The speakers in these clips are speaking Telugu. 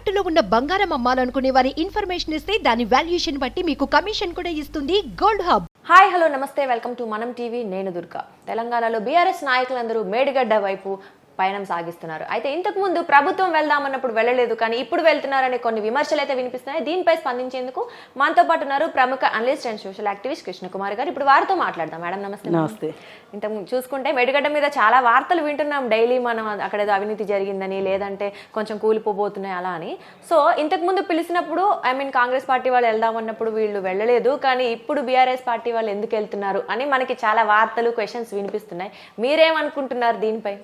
తాకట్టులో ఉన్న బంగారం అమ్మాలనుకునే వారి ఇన్ఫర్మేషన్ ఇస్తే దాని వాల్యుయేషన్ బట్టి మీకు కమిషన్ కూడా ఇస్తుంది గోల్డ్ హబ్. హాయ్ హలో నమస్తే. వెల్కమ్ టు మనం టీవీ. నేను దుర్గా. తెలంగాణలో బీఆర్ఎస్ నాయకులందరూ మేడిగడ్డ వైపు పయనం సాగిస్తున్నారు. అయితే ఇంతకు ముందు ప్రభుత్వం వెళ్దామన్నప్పుడు వెళ్ళలేదు కానీ ఇప్పుడు వెళ్తున్నారనే కొన్ని విమర్శలు అయితే వినిపిస్తున్నాయి. దీనిపై స్పందించేందుకు మనతో పాటు ఉన్నారు ప్రముఖ analyst and social activist Krishnakumar గారు. ఇప్పుడు వారితో మాట్లాడదాం. మేడం నమస్తే నమస్తే. ముందు చూసుకుంటే మేడిగడ్డ మీద చాలా వార్తలు వింటున్నాం. డైలీ మనం అక్కడ ఏదో అవినీతి జరిగిందని లేదంటే కొంచెం కూలిపోబోతున్నాయి అలా అని. సో ఇంతకు ముందు పిలిచినప్పుడు ఐ మీన్ కాంగ్రెస్ పార్టీ వాళ్ళు వెళ్దామన్నప్పుడు వీళ్ళు వెళ్ళలేదు కానీ ఇప్పుడు బీఆర్ఎస్ పార్టీ వాళ్ళు ఎందుకు వెళ్తున్నారు అని మనకి చాలా వార్తలు క్వశ్చన్స్ వినిపిస్తున్నాయి. మీరేమనుకుంటున్నారు దీనిపై?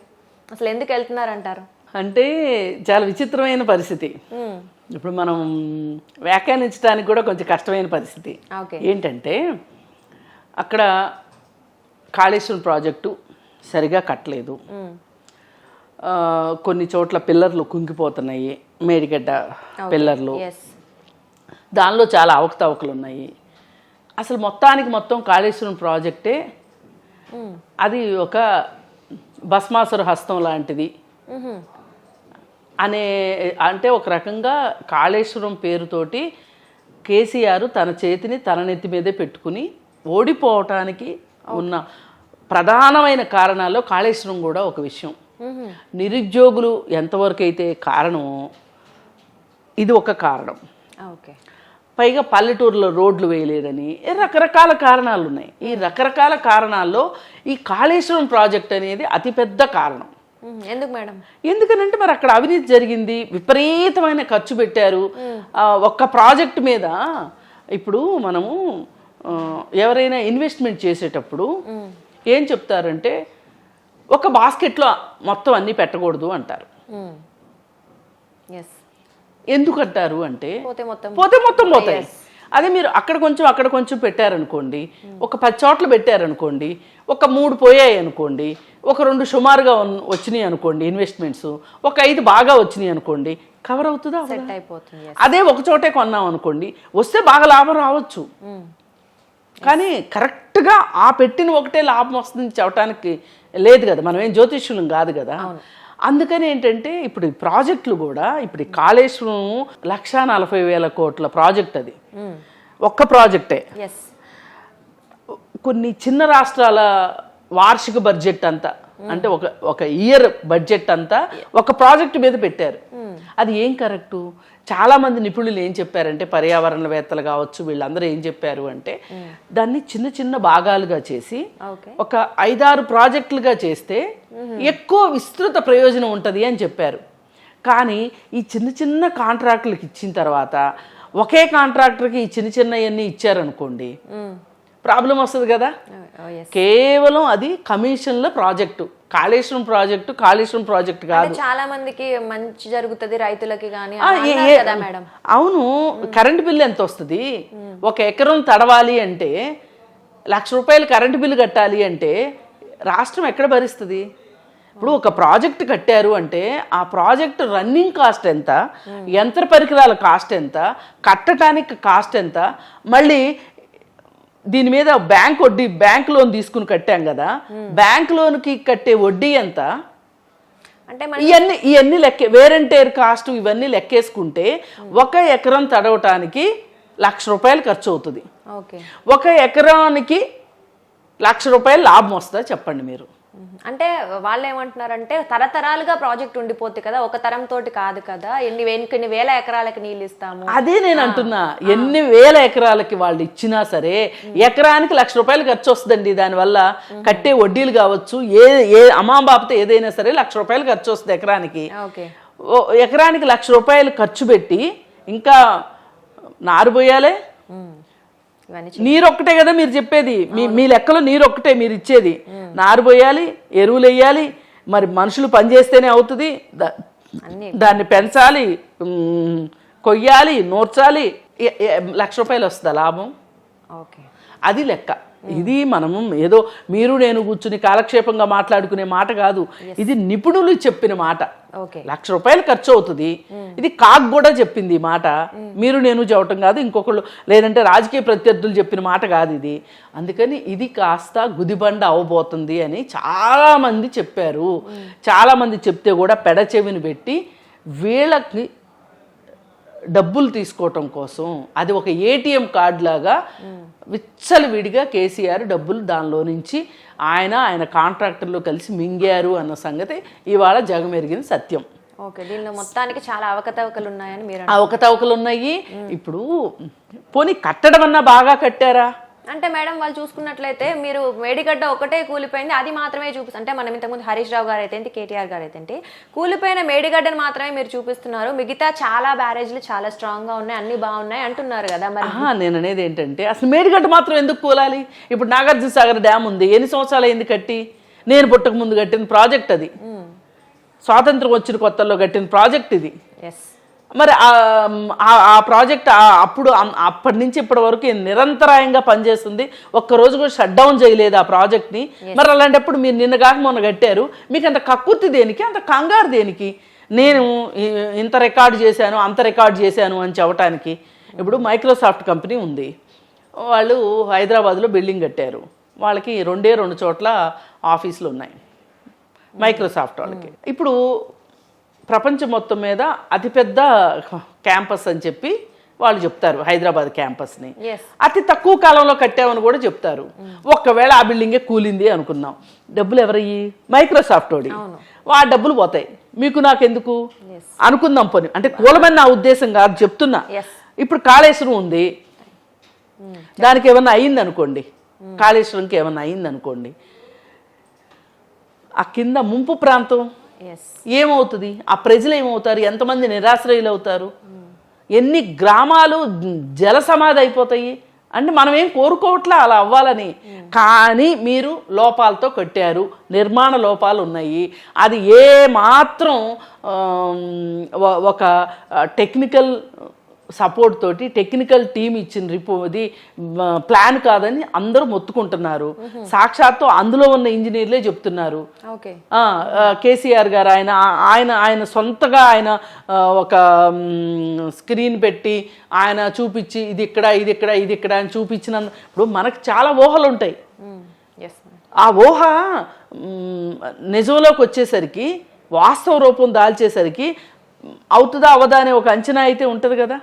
అసలు ఎందుకు వెళ్తున్నారు అంటారు అంటే చాలా విచిత్రమైన పరిస్థితి. ఇప్పుడు మనం వ్యాఖ్యానించడానికి కూడా కొంచెం కష్టమైన పరిస్థితి. ఏంటంటే అక్కడ కాళేశ్వరం ప్రాజెక్టు సరిగా కట్టలేదు. కొన్ని చోట్ల పిల్లర్లు కుంగిపోతున్నాయి మేడిగడ్డ పిల్లర్లు. దానిలో చాలా అవకతవకలు ఉన్నాయి. అసలు మొత్తానికి మొత్తం కాళేశ్వరం ప్రాజెక్టే అది ఒక భస్మాసుర హస్తం లాంటిది. అనే అంటే ఒక రకంగా కాళేశ్వరం పేరుతోటి కేసీఆర్ తన చేతిని తన నెత్తి మీదే పెట్టుకుని ఓడిపోవటానికి ఉన్న ప్రధానమైన కారణాల్లో కాళేశ్వరం కూడా ఒక విషయం. నిరుద్యోగులు ఎంతవరకు అయితే కారణమో ఇది ఒక కారణం. ఓకే. పైగా పల్లెటూరులో రోడ్లు వేయలేదని రకరకాల కారణాలు ఉన్నాయి ఈ రకరకాల కారణాల్లో ఈ కాళేశ్వరం ప్రాజెక్ట్ అనేది అతిపెద్ద కారణం. ఎందుకు మేడం? ఎందుకనంటే మరి అక్కడ అవినీతి జరిగింది విపరీతమైన ఖర్చు పెట్టారు. ఒక్క ప్రాజెక్ట్ మీద ఇప్పుడు మనము ఎవరైనా ఇన్వెస్ట్మెంట్ చేసేటప్పుడు ఏం చెప్తారంటే ఒక బాస్కెట్లో మొత్తం అన్నీ పెట్టకూడదు అంటారు. ఎస్ ఎందుకంటారు అంటే పోతే మొత్తం పోతే మొత్తం పోతాయి. అదే మీరు అక్కడ కొంచెం అక్కడ కొంచెం పెట్టారనుకోండి ఒక పది చోట్ల పెట్టారనుకోండి ఒక మూడు పోయాయి అనుకోండి ఒక రెండు సుమారుగా వచ్చినాయి అనుకోండి ఇన్వెస్ట్మెంట్స్ ఒక ఐదు బాగా వచ్చినాయి అనుకోండి కవర్ అవుతుందా? సెట్ అయిపోతుంది. అదే ఒక చోటే కొన్నాం అనుకోండి వస్తే బాగా లాభం రావచ్చు. కానీ కరెక్ట్గా ఆ పెట్టిన ఒకటే లాభం వస్తుంది చెప్పడానికి లేదు కదా మనం ఏం జ్యోతిష్యులం కాదు కదా. అందుకని ఏంటంటే ఇప్పుడు ప్రాజెక్టులు కూడా ఇప్పుడు కాళేశ్వరం లక్షా నలభై వేల కోట్ల ప్రాజెక్ట్ అది. ఒక్క ప్రాజెక్టే. కొన్ని చిన్న రాష్ట్రాల వార్షిక బడ్జెట్ అంతా అంటే ఒక ఒక ఇయర్ బడ్జెట్ అంతా ఒక ప్రాజెక్ట్ మీద పెట్టారు. అది ఏం కరెక్టు చాలా మంది నిపుణులు ఏం చెప్పారంటే పర్యావరణవేత్తలు కావచ్చు వీళ్ళందరూ ఏం చెప్పారు అంటే దాన్ని చిన్న చిన్న భాగాలుగా చేసి ఒక ఐదారు ప్రాజెక్టులుగా చేస్తే ఎక్కువ విస్తృత ప్రయోజనం ఉంటుంది అని చెప్పారు. కానీ ఈ చిన్న చిన్న కాంట్రాక్టులకు ఇచ్చిన తర్వాత ఒకే కాంట్రాక్టర్కి ఈ చిన్న చిన్నవన్నీ ఇచ్చారనుకోండి ప్రాబ్లం వస్తుంది కదా? కేవలం అది కమిషన్ల project. Kaleshwaram project Kaleshwaram project కాదు. చాలా మందికి మంచి జరుగుతుంది రైతులకి కానీ అవును కరెంట్ బిల్లు ఎంత వస్తుంది? ఒక ఎకరం తడవాలి అంటే లక్ష రూపాయలు కరెంటు బిల్లు కట్టాలి అంటే రాష్ట్రం ఎక్కడ భరిస్తుంది? ఇప్పుడు ఒక ప్రాజెక్ట్ కట్టారు అంటే ఆ ప్రాజెక్ట్ రన్నింగ్ కాస్ట్ ఎంత? యంత్ర పరికరాల కాస్ట్ ఎంత? కట్టడానికి కాస్ట్ ఎంత? మళ్ళీ దీని మీద బ్యాంక్ వడ్డీ బ్యాంక్ లోన్ తీసుకుని కట్టాం కదా. బ్యాంక్ లోన్కి కట్టే వడ్డీ ఎంత? అంటే ఇవన్నీ ఇవన్నీ లెక్క వేరంటేర్ కాస్ట్ ఇవన్నీ లెక్కేసుకుంటే ఒక ఎకరం తడవటానికి లక్ష రూపాయలు ఖర్చు అవుతుంది. ఓకే. ఒక ఎకరానికి లక్ష రూపాయలు లాభం వస్తుందా చెప్పండి మీరు? అంటే వాళ్ళు ఏమంటున్నారంటే తరతరాలుగా ప్రాజెక్ట్ ఉండిపోతుంది కదా ఒక తరం తోటి కాదు కదా ఎన్ని ఎన్ని వేల ఎకరాలకి నీళ్ళు ఇస్తాము. అదే నేను అంటున్నా ఎన్ని వేల ఎకరాలకి వాళ్ళు ఇచ్చినా సరే ఎకరానికి లక్ష రూపాయలు ఖర్చు వస్తుందండి దానివల్ల. కట్టే వడ్డీలు కావచ్చు ఏ ఏ అమాంబాబతో ఏదైనా సరే లక్ష రూపాయలు ఖర్చు వస్తుంది ఎకరానికి. ఓకే. ఓ ఎకరానికి లక్ష రూపాయలు ఖర్చు పెట్టి ఇంకా నారు పోయాలే? నీరు ఒక్కటే కదా మీరు చెప్పేది. మీ మీ లెక్కలో నీరు ఒక్కటే మీరు ఇచ్చేది. నారు పోయాలి ఎరువులు వేయాలి మరి మనుషులు పనిచేస్తేనే అవుతుంది. దాన్ని పెంచాలి కొయ్యాలి నూర్చాలి. లక్ష రూపాయలు వస్తుందా లాభం. ఓకే. అది లెక్క. ఇది మనము ఏదో మీరు నేను కూర్చుని కాలక్షేపంగా మాట్లాడుకునే మాట కాదు. ఇది నిపుణులు చెప్పిన మాట. ఓకే లక్ష రూపాయలు ఖర్చు అవుతుంది. ఇది కాక్ కూడా చెప్పింది ఈ మాట. మీరు నేను చెప్పటం కాదు ఇంకొకళ్ళు లేదంటే రాజకీయ ప్రత్యర్థులు చెప్పిన మాట కాదు ఇది. అందుకని ఇది కాస్త గుదిబండ అవబోతుంది అని చాలా మంది చెప్పారు. చాలా మంది చెప్తే కూడా పెడచెవిని పెట్టి వీళ్ళకి డబ్బులు తీసుకోవటం కోసం అది ఒక ఏటీఎం కార్డు లాగా విచ్చలవిడిగా కేసీఆర్ డబ్బులు దానిలో నుంచి ఆయన ఆయన కాంట్రాక్టర్లు కలిసి మింగారు అన్న సంగతి ఇవాళ జగమెరిగిన సత్యం. ఓకే దీనిలో మొత్తానికి చాలా అవకతవకలు ఉన్నాయని మీరు అవకతవకలు ఉన్నాయి. ఇప్పుడు పోనీ కట్టడం అన్నా బాగా కట్టారా? అంటే మేడం వాళ్ళు చూసుకున్నట్లయితే మీరు మేడిగడ్డ ఒకటే కూలిపోయింది అది మాత్రమే చూపిస్తారు అంటే మనం ఇంతకుముందు హరీష్ రావు గారు అయితే కేటీఆర్ గారు అయితే కూలిపోయిన మేడిగడ్డను మాత్రమే మీరు చూపిస్తున్నారు. మిగతా చాలా బ్యారేజ్లు చాలా స్ట్రాంగ్గా ఉన్నాయి అన్ని బాగున్నాయి అంటున్నారు కదా మరి. నేను అనేది ఏంటంటే అసలు మేడిగడ్డ మాత్రం ఎందుకు కూలాలి? ఇప్పుడు నాగార్జున సాగర్ డ్యామ్ ఉంది ఎన్ని సంవత్సరాలు అయింది కట్టి? నేను పుట్టక ముందు కట్టిన ప్రాజెక్ట్ అది. స్వాతంత్రం వచ్చిన కొత్తల్లో కట్టిన ప్రాజెక్ట్ ఇది. ఎస్ మరి ఆ- ప్రాజెక్ట్ అప్పుడు అప్పటి నుంచి ఇప్పటి వరకు నిరంతరాయంగా పనిచేస్తుంది. ఒక్క రోజు కూడా షట్ డౌన్ చేయలేదు ఆ ప్రాజెక్ట్ని. మరి అలాంటప్పుడు మీరు నిన్న కాక మొన్న కట్టారు. మీకు అంత కక్కుర్తి దేనికి అంత కంగారు దేనికి? నేను ఇంత రికార్డు చేశాను అంత రికార్డు చేశాను అని చెప్పటానికి. ఇప్పుడు మైక్రోసాఫ్ట్ కంపెనీ ఉంది. వాళ్ళు హైదరాబాద్లో బిల్డింగ్ కట్టారు. వాళ్ళకి రెండే రెండు చోట్ల ఆఫీసులు ఉన్నాయి. మైక్రోసాఫ్ట్ వాళ్ళకి. ఇప్పుడు ప్రపంచం మొత్తం మీద అతిపెద్ద క్యాంపస్ అని చెప్పి వాళ్ళు చెప్తారు హైదరాబాద్ క్యాంపస్ని. అతి తక్కువ కాలంలో కట్టామని కూడా చెప్తారు. ఒక్కవేళ ఆ బిల్డింగే కూలింది అనుకుందాం డబ్బులు ఎవరయ్యి? మైక్రోసాఫ్ట్ వాడి ఆ డబ్బులు పోతాయి. మీకు నాకెందుకు? అనుకుందాం పోనీ. అంటే కూలమని నా ఉద్దేశం కాదు చెప్తున్నా. ఇప్పుడు కాళేశ్వరం ఉంది. దానికి ఏమన్నా అయింది అనుకోండి కాళేశ్వరంకి ఏమన్నా అయింది అనుకోండి ఆ కింద ముంపు ప్రాంతం? ఏమవుతుంది? ఆ ప్రజలు ఏమవుతారు? ఎంతమంది నిరాశ్రయులు అవుతారు? ఎన్ని గ్రామాలు జల సమాధి అయిపోతాయి? అంటే మనం ఏం కోరుకోవట్లే అలా అవ్వాలని. కానీ మీరు లోపాలతో కట్టారు. నిర్మాణ లోపాలు ఉన్నాయి. అది ఏ మాత్రం ఒక టెక్నికల్ సపోర్ట్ తోటి టెక్నికల్ టీం ఇచ్చిన రిపో ఇది ప్లాన్ కాదని అందరూ మొత్తుకుంటున్నారు. సాక్షాత్తు అందులో ఉన్న ఇంజనీర్లే చెప్తున్నారు. కేసీఆర్ గారు ఆయన ఆయన ఆయన సొంతగా ఆయన ఒక స్క్రీన్ పెట్టి ఆయన చూపించి ఇది ఇక్కడ ఇది ఇక్కడ ఇది ఇక్కడ అని చూపించిన ఇప్పుడు మనకు చాలా ఊహలు ఉంటాయి. ఆ ఊహ నిజంలోకి వచ్చేసరికి వాస్తవ రూపం దాల్చేసరికి అవుతుందా అవదా అనే ఒక అంచనా అయితే ఉంటుంది కదా?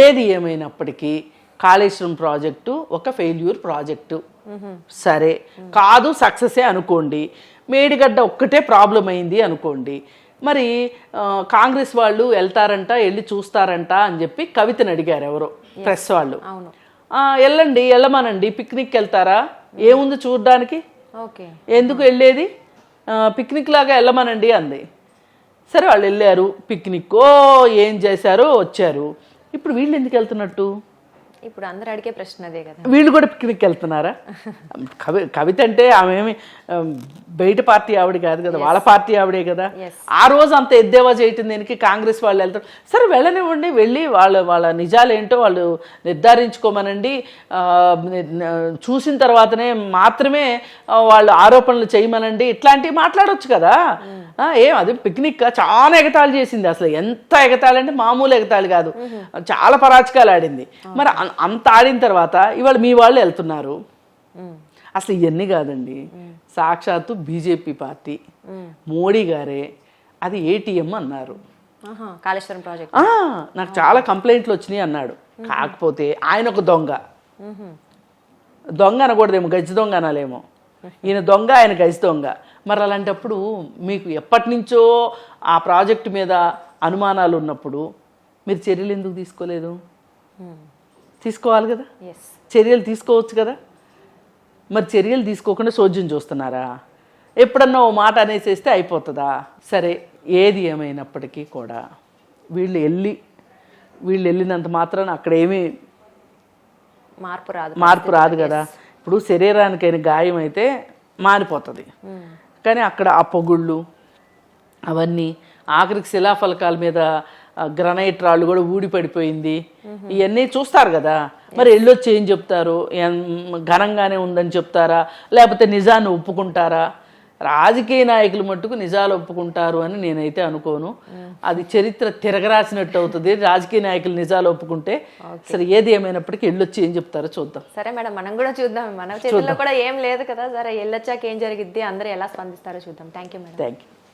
ఏది ఏమైనప్పటికీ కాళేశ్వరం ప్రాజెక్టు ఒక ఫెయిల్యూర్ ప్రాజెక్టు. సరే. కాదు సక్సెసే అనుకోండి. మేడిగడ్డ ఒక్కటే ప్రాబ్లం అయింది అనుకోండి. మరి కాంగ్రెస్ వాళ్ళు వెళ్తారంట వెళ్ళి చూస్తారంట అని చెప్పి కవితని అడిగారు ఎవరో ప్రెస్ వాళ్ళు. అవును. "ఆ, వెళ్ళండి వెళ్ళమనండి. పిక్నిక్ వెళ్తారా? ఏముంది చూడడానికి? ఓకే. ఎందుకు వెళ్ళేది? పిక్నిక్ లాగా వెళ్ళమనండి అంది. సరే వాళ్ళు వెళ్ళారు పిక్నిక్ ఓ ఏం చేశారో వచ్చారు. ఇప్పుడు వీళ్ళు ఎందుకు వెళ్తున్నట్టు? ఇప్పుడు అందరు అడిగే ప్రశ్న అదే కదా. వీళ్ళు కూడా పిక్నిక్ వెళ్తున్నారా? కవి కవిత అంటే ఆమె ఏమి బయట పార్టీ ఆవిడ కాదు కదా వాళ్ళ పార్టీ ఆవిడే కదా. ఆ రోజు అంత ఎద్దేవా చేయటం దేనికి? కాంగ్రెస్ వాళ్ళు వెళ్తారు. సరే వెళ్ళనివ్వండి వెళ్ళి వాళ్ళ వాళ్ళ నిజాలు ఏంటో వాళ్ళు నిర్ధారించుకోమనండి. చూసిన తర్వాతనే మాత్రమే వాళ్ళు ఆరోపణలు చేయమనండి. ఇట్లాంటివి మాట్లాడొచ్చు కదా. ఆ, ఏం అది పిక్నిక్ చాలా ఎగతాళి చేసింది అసలు. ఎంత ఎగతాళి అంటే మామూలు ఎగతాళి కాదు. చాలా పరాచకాలు ఆడింది. మరి అంత ఆడిన తర్వాత ఇవాళ మీ వాళ్ళు వెళ్తున్నారు. అసలు ఇవన్నీ కాదండి. సాక్షాత్తు బీజేపీ పార్టీ. మోడీ గారే అది ఏటీఎం అన్నారు. కాళేశ్వరం ప్రాజెక్ట్. నాకు చాలా కంప్లైంట్లు వచ్చినాయి అన్నాడు. కాకపోతే ఆయన ఒక దొంగ. దొంగ అనకూడదేమో గజ్జి దొంగ అనాలేమో. ఈయన దొంగ ఆయన గజ్జి దొంగ. మరి అలాంటప్పుడు మీకు ఎప్పటి నుంచో ఆ ప్రాజెక్టు మీద అనుమానాలు ఉన్నప్పుడు మీరు చర్యలు ఎందుకు తీసుకోలేదు? తీసుకోవాలి కదా? చర్యలు తీసుకోవచ్చు కదా? మరి చర్యలు తీసుకోకుండా సోద్యం చూస్తున్నారా? ఎప్పుడన్నా ఓ మాట అనేసేస్తే అయిపోతుందా? సరే ఏది ఏమైనప్పటికీ కూడా వీళ్ళు వెళ్ళి వీళ్ళు వెళ్ళినంత మాత్రాన అక్కడ ఏమీ మార్పు రాదు మార్పు రాదు కదా? ఇప్పుడు శరీరానికైన గాయం అయితే మానిపోతుంది. కానీ అక్కడ ఆ పొగుళ్ళు అవన్నీ ఆఖరికి శిలాఫలకాల మీద గ్రనైట్ రాళ్ళు కూడా ఊడి పడిపోయింది ఇవన్నీ చూస్తారు కదా. మరి వెళ్ళొచ్చి ఏం చెప్తారు? ఘనంగానే ఉందని చెప్తారా? లేకపోతే నిజాన్ని ఒప్పుకుంటారా? రాజకీయ నాయకులు మట్టుకు నిజాలు ఒప్పుకుంటారు అని నేనైతే అనుకోను. అది చరిత్ర తిరగరాసినట్టు అవుతుంది. రాజకీయ నాయకులు నిజాలు ఒప్పుకుంటే సరే ఏది ఏమైనప్పటికీ వెళ్ళొచ్చి ఏం చెప్తారో చూద్దాం. సరే మేడం మనం కూడా చూద్దాం. మన చేతుల్లో కూడా ఏం లేదు కదా. సరే వెళ్ళొచ్చాక ఏం జరిగిద్ది? అందరూ ఎలా స్పందిస్తారో చూద్దాం. Thank you madam. Thank you